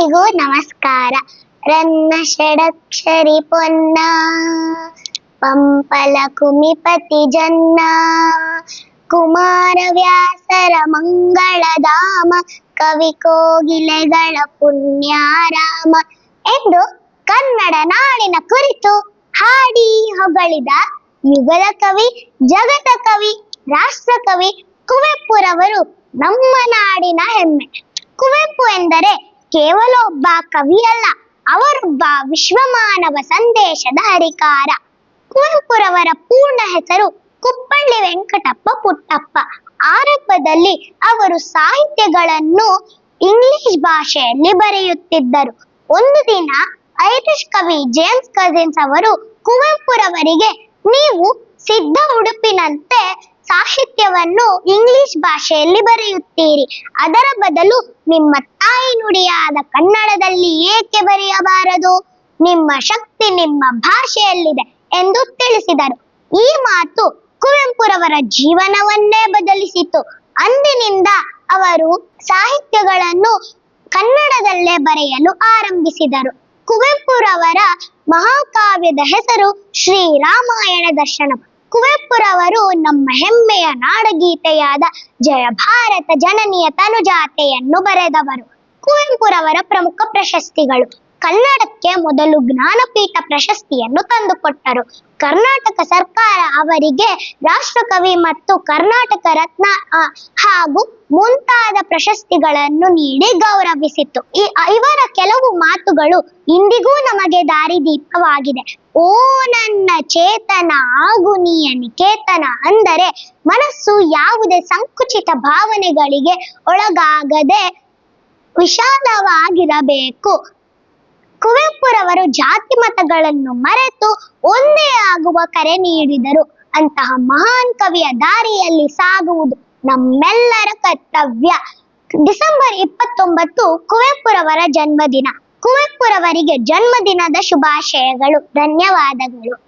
ಎಲ್ರಿಗೂ ನಮಸ್ಕಾರ. ರನ್ನ ಷಡಕ್ಷರಿ ಪೊನ್ನ, ಪಂಪಲ ಕುಮಿಪತಿ ಜನ್ನ, ಕುಮಾರ ವ್ಯಾಸರ ಮಂಗಳಧಾಮ ಕವಿ ಕೋಗಿಲೆಗಳ ಪುಣ್ಯಾರಾಮ ಎಂದು ಕನ್ನಡ ನಾಡಿನ ಕುರಿತು ಹಾಡಿ ಹೊಗಳಿದ ಯುಗದ ಕವಿ ಜಗತ ಕವಿ, ರಾಷ್ಟ್ರ ಕವಿ ಕುವೆಂಪುರವರು ನಮ್ಮ ನಾಡಿನ ಹೆಮ್ಮೆ. ಕುವೆಂಪು ಎಂದರೆ ಕೇವಲ ಒಬ್ಬ ಕವಿಯಲ್ಲ ಅವರೊಬ್ಬ ವಿಶ್ವಮಾನವ ಸಂದೇಶದ ಹರಿಕಾರ. ಕುವೆಂಪುರವರ ಪೂರ್ಣ ಹೆಸರು ಕುಪ್ಪಳ್ಳಿ ವೆಂಕಟಪ್ಪ ಪುಟ್ಟಪ್ಪ. ಆರಂಭದಲ್ಲಿ ಅವರು ಸಾಹಿತ್ಯಗಳನ್ನು ಇಂಗ್ಲಿಷ್ ಭಾಷೆಯಲ್ಲಿ ಬರೆಯುತ್ತಿದ್ದರು. ಒಂದು ದಿನ ಐರಿಷ್ ಕವಿ ಜೇಮ್ಸ್ ಕಜಿನ್ಸ್ ಅವರು ಕುವೆಂಪುರವರಿಗೆ, ನೀವು ಸಿದ್ಧ ಉಡುಪಿನಂತೆ ಸಾಹಿತ್ಯವನ್ನು ಇಂಗ್ಲಿಷ್ ಭಾಷೆಯಲ್ಲಿ ಬರೆಯುತ್ತೀರಿ. ಅದರ ಬದಲು ನಿಮ್ಮ ತಾಯಿ ನುಡಿಯಾದ ಕನ್ನಡದಲ್ಲಿ ಏಕೆ ಬರೆಯಬಾರದು? ನಿಮ್ಮ ಶಕ್ತಿ ನಿಮ್ಮ ಭಾಷೆಯಲ್ಲಿದೆ ಎಂದು ತಿಳಿಸಿದರು. ಈ ಮಾತು ಕುವೆಂಪುರವರ ಜೀವನವನ್ನೇ ಬದಲಿಸಿತು. ಅಂದಿನಿಂದ ಅವರು ಸಾಹಿತ್ಯಗಳನ್ನು ಕನ್ನಡದಲ್ಲೇ ಬರೆಯಲು ಆರಂಭಿಸಿದರು. ಕುವೆಂಪುರವರ ಮಹಾಕಾವ್ಯದ ಹೆಸರು ಶ್ರೀ ರಾಮಾಯಣ ದರ್ಶನಂ. ಕುವೆಂಪುರವರು ನಮ್ಮ ಹೆಮ್ಮೆಯ ನಾಡಗೀತೆಯಾದ ಜಯ ಭಾರತ ಜನನಿಯ ತನುಜಾತೆಯನ್ನು ಬರೆದವರು. ಕುವೆಂಪುರವರ ಪ್ರಮುಖ ಪ್ರಶಸ್ತಿಗಳು. ಕನ್ನಡಕ್ಕೆ ಮೊದಲು ಜ್ಞಾನಪೀಠ ಪ್ರಶಸ್ತಿಯನ್ನು ತಂದುಕೊಟ್ಟರು. ಕರ್ನಾಟಕ ಸರ್ಕಾರ ಅವರಿಗೆ ರಾಷ್ಟ್ರಕವಿ ಮತ್ತು ಕರ್ನಾಟಕ ರತ್ನ ಹಾಗೂ ಮುಂತಾದ ಪ್ರಶಸ್ತಿಗಳನ್ನು ನೀಡಿ ಗೌರವಿಸಿತು ಈ, ಇವರ ಕೆಲವು ಮಾತುಗಳು ಇಂದಿಗೂ ನಮಗೆ ದಾರಿದೀಪವಾಗಿದೆ. ಓ ನನ್ನ ಚೇತನ ಆಗು ನೀಯ ನಿಕೇತನ ಅಂದರೆ ಮನಸ್ಸು ಯಾವುದೇ ಸಂಕುಚಿತ ಭಾವನೆಗಳಿಗೆ ಒಳಗಾಗದೆ ವಿಶಾಲವಾಗಿರಬೇಕು. ಕುವೆಂಪುರವರು ಜಾತಿ ಮತಗಳನ್ನು ಮರೆತು ಒಂದೇ ಆಗುವ ಕರೆ ನೀಡಿದರು. ಅಂತಹ ಮಹಾನ್ ಕವಿಯ ದಾರಿಯಲ್ಲಿ ಸಾಗುವುದು ನಮ್ಮೆಲ್ಲರ ಕರ್ತವ್ಯ. ಡಿಸೆಂಬರ್ ಇಪ್ಪತ್ತೊಂಬತ್ತು, ಕುವೆಂಪುರವರ ಜನ್ಮದಿನ. ಕುವೆಂಪುರವರಿಗೆ ಜನ್ಮದಿನದ ಶುಭಾಶಯಗಳು, ಧನ್ಯವಾದಗಳು.